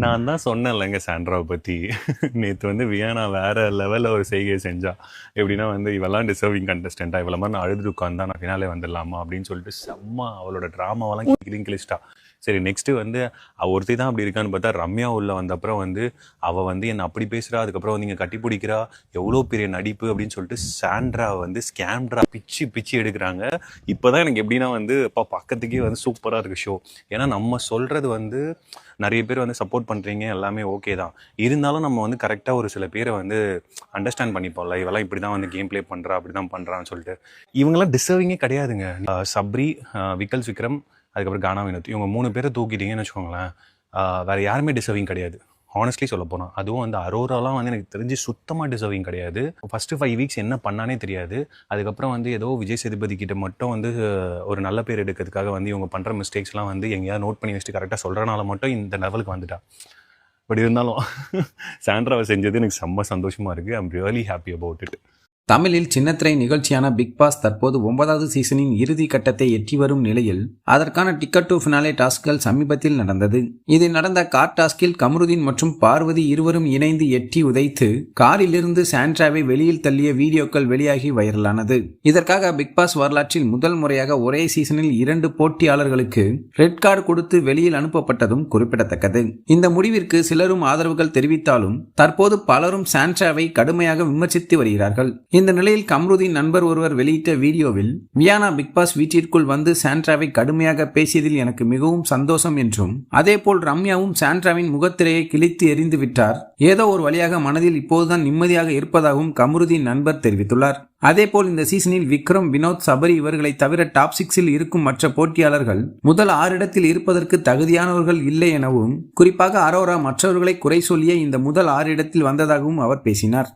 நான் தான் சொன்னேன்லங்க சாண்ட்ராவை பற்றி நேற்று வந்து வியானா வேற லெவலில் ஒரு செய்கை செஞ்சா. எப்படின்னா வந்து இவெல்லாம் டிசர்விங் கண்டஸ்டண்டா இவ்வளோ மாதிரி நான் அழுது உட்காந்தா நான் ஃபினாலே வந்துடலாமா? அப்படின்னு சொல்லிட்டு செம்ம அவளோட ட்ராமாவெல்லாம் கிளிங் கிழிச்சிட்டா சரி நெக்ஸ்ட்டு வந்து ஒருத்தி தான் அப்படி இருக்கான்னு பார்த்தா ரம்யா உள்ள வந்த அப்புறம் வந்து அவள் வந்து என்னை அப்படி பேசுகிறா அதுக்கப்புறம் வந்து இங்கே கட்டி பிடிக்கிறா எவ்வளோ பெரிய நடிப்பு அப்படின்னு சொல்லிட்டு சாண்ட்ரா வந்து ஸ்கேம்ட்ரா பிச்சு பிச்சு எடுக்கிறாங்க. இப்போ தான் எனக்கு எப்படின்னா வந்து அப்பா பக்கத்துக்கே வந்து சூப்பராக இருக்குது ஷோ ஏன்னா நம்ம சொல்கிறது வந்து நிறைய பேர் வந்து சப்போர்ட் பண்ணுறீங்க எல்லாமே ஓகே தான். இருந்தாலும் நம்ம வந்து கரெக்டாக ஒரு சில பேரை வந்து அண்டர்ஸ்டாண்ட் பண்ணிப்போம்ல இவெல்லாம் இப்படி தான் வந்து கேம் ப்ளே பண்ணுறா அப்படி தான் பண்ணுறான்னு சொல்லிட்டு. இவங்கெல்லாம் டிசர்விங்கே கிடையாதுங்க. சப்ரி விக்கல் விக்ரம் அதுக்கப்புறம் கானா வினோத். இவங்க மூணு பேரை தூக்கிட்டீங்கன்னு வச்சுக்கோங்களேன். வேறு வேற யாருமே டிசர்விங் கிடையாது. ஹானஸ்ட்லி சொல்ல போனால் அதுவும் அந்த அரோராலாம் வந்து எனக்கு தெரிஞ்சு சுத்தமாக டிசர்விங் கிடையாது. ஃபஸ்ட்டு ஃபைவ் வீக்ஸ் என்ன பண்ணானே தெரியாது. அதுக்கப்புறம் வந்து ஏதோ விஜய் சேதுபதி கிட்ட மட்டும் வந்து ஒரு நல்ல பேர் எடுக்கிறதுக்காக வந்து இவங்க பண்ணுற மிஸ்டேக்ஸ்லாம் வந்து எங்கேயாவது நோட் பண்ணி வச்சுட்டு கரெக்டாக சொல்கிறனால மட்டும் இந்த லெவலுக்கு வந்துட்டா. பட் இருந்தாலும் சாண்ட்ராவை செஞ்சது எனக்கு செம்ம சந்தோஷமாக இருக்குது I'm really happy about it தமிழில் சின்னத்திரை நிகழ்ச்சியான பிக் பாஸ் தற்போது ஒன்பதாவது சீசனின் இறுதி கட்டத்தை எட்டி வரும் நிலையில் அதற்கான டிக்கெட் டு ஃபினாலே டாஸ்க்கள் சமீபத்தில் நடந்தது. இதில் நடந்த கார் டாஸ்கில் கமருதீன் மற்றும் பார்வதி இருவரும் இணைந்து எட்டி உதைத்து காரிலிருந்து சாண்ட்ராவை வெளியில் தள்ளிய வீடியோக்கள் வெளியாகி வைரலானது. இதற்காக பிக் பாஸ் வரலாற்றில் முதல் முறையாக ஒரே சீசனில் இரண்டு போட்டியாளர்களுக்கு ரெட் கார்டு கொடுத்து வெளியில் அனுப்பப்பட்டதும் குறிப்பிடத்தக்கது. இந்த முடிவிற்கு சிலரும் ஆதரவுகள் தெரிவித்தாலும் தற்போது பலரும் சாண்ட்ராவை கடுமையாக விமர்சித்து வருகிறார்கள். இந்த நிலையில் கம்ருதீன் நண்பர் ஒருவர் வெளியிட்ட வீடியோவில் வியானா பிக்பாஸ் வீட்டிற்குள் வந்து சாண்ட்ராவை கடுமையாக பேசியதில் எனக்கு மிகவும் சந்தோஷம் என்றும் அதேபோல் ரம்யாவும் சாண்ட்ராவின் முகத்திரையை கிழித்து எறிந்து விட்டார். ஏதோ ஒரு வழியாக மனதில் இப்போதுதான் நிம்மதியாக இருப்பதாகவும் கம்ருதீன் நண்பர் தெரிவித்துள்ளார். அதேபோல் இந்த சீசனில் விக்ரம் வினோத் சபரி இவர்களை தவிர டாப் சிக்ஸில் இருக்கும் மற்ற போட்டியாளர்கள் முதல் ஆறிடத்தில் இருப்பதற்கு தகுதியானவர்கள் இல்லை எனவும் குறிப்பாக அரோரா மற்றவர்களை குறை சொல்லியே இந்த முதல் ஆறு இடத்தில் வந்ததாகவும் அவர் பேசினார்.